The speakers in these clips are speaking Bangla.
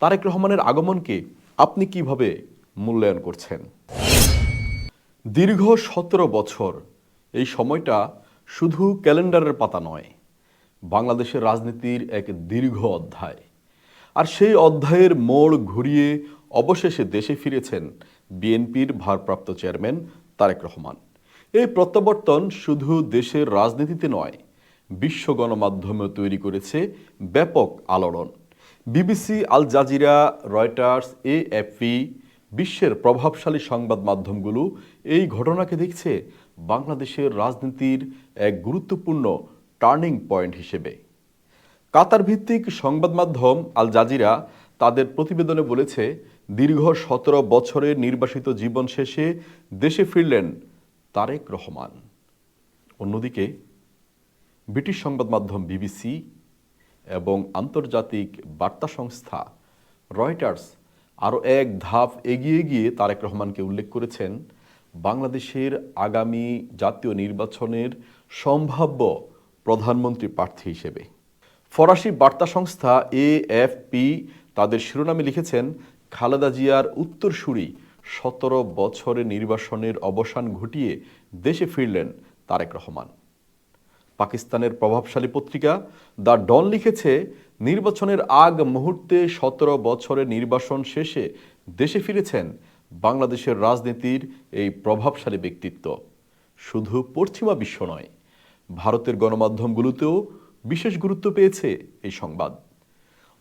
তারেক রহমানের আগমনকে আপনি কীভাবে মূল্যায়ন করছেন? দীর্ঘ সতেরো বছর এই সময়টা শুধু ক্যালেন্ডারের পাতা নয়, বাংলাদেশের রাজনীতির এক দীর্ঘ অধ্যায়। আর সেই অধ্যায়ের মোড় ঘুরিয়ে অবশেষে দেশে ফিরেছেন বিএনপির ভারপ্রাপ্ত চেয়ারম্যান তারেক রহমান। এই প্রত্যাবর্তন শুধু দেশের রাজনীতিতে নয়, বিশ্ব গণমাধ্যমেও তৈরি করেছে ব্যাপক আলোড়ন। BBC, Al Jazeera, Reuters, AFP বিশ্বের প্রভাবশালী সংবাদ মাধ্যমগুলো এই ঘটনাকে দেখছে বাংলাদেশের রাজনীতির এক গুরুত্বপূর্ণ টার্নিং পয়েন্ট হিসেবে। কাতার ভিত্তিক সংবাদ মাধ্যম আল জাজিরা তাদের প্রতিবেদনে বলেছে, দীর্ঘ সতেরো বছরের নির্বাসিত জীবন শেষে দেশে ফিরলেন তারেক রহমান। অন্যদিকে, ব্রিটিশ সংবাদ মাধ্যম বিবিসি এবং আন্তর্জাতিক বার্তা সংস্থা রয়টার্স আরও এক ধাপ এগিয়ে গিয়ে তারেক রহমানকে উল্লেখ করেছেন, বাংলাদেশের আগামী জাতীয় নির্বাচনের সম্ভাব্য প্রধানমন্ত্রী প্রার্থী হিসেবে। ফরাসি বার্তা সংস্থা এএফপি তাদের শিরোনামে লিখেছেন, খালেদা জিয়ার উত্তরসূরি সতেরো বছরের নির্বাসনের অবসান ঘটিয়ে দেশে ফিরলেন তারেক রহমান। পাকিস্তানের প্রভাবশালী পত্রিকা দ্য ডন লিখেছে, নির্বাচনের আগ মুহূর্তে সতেরো বছরের নির্বাসন শেষে দেশে ফিরেছেন বাংলাদেশের রাজনীতির এই প্রভাবশালী ব্যক্তিত্ব। শুধু পশ্চিমা বিশ্ব নয়, ভারতের গণমাধ্যমগুলোতেও বিশেষ গুরুত্ব পেয়েছে এই সংবাদ।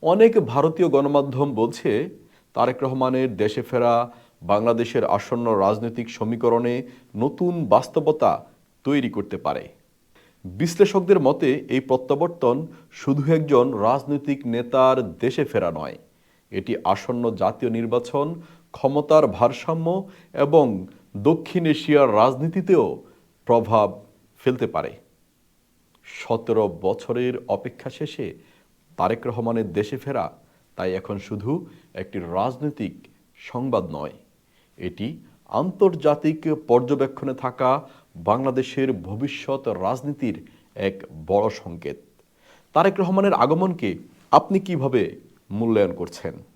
অনেক ভারতীয় গণমাধ্যম বলছে, তারেক রহমানের দেশে ফেরা বাংলাদেশের আসন্ন রাজনৈতিক সমীকরণে নতুন বাস্তবতা তৈরি করতে পারে। বিশ্লেষকদের মতে, এই প্রত্যাবর্তন শুধু একজন রাজনৈতিক নেতার দেশে ফেরা নয়। এটি আসন্ন জাতীয় নির্বাচন, ক্ষমতার ভারসাম্য এবং দক্ষিণ এশিয়ার রাজনীতিতেও প্রভাব ফেলতে পারে। সতেরো বছরের অপেক্ষা শেষে তারেক রহমানের দেশে ফেরা তাই এখন শুধু একটি রাজনৈতিক সংবাদ নয়। এটি আন্তর্জাতিক পর্যবেক্ষণে থাকা বাংলাদেশের ভবিষ্যৎ রাজনীতির এক বড় সংকেত। তারেক রহমানের আগমনকে আপনি কীভাবে মূল্যায়ন করছেন?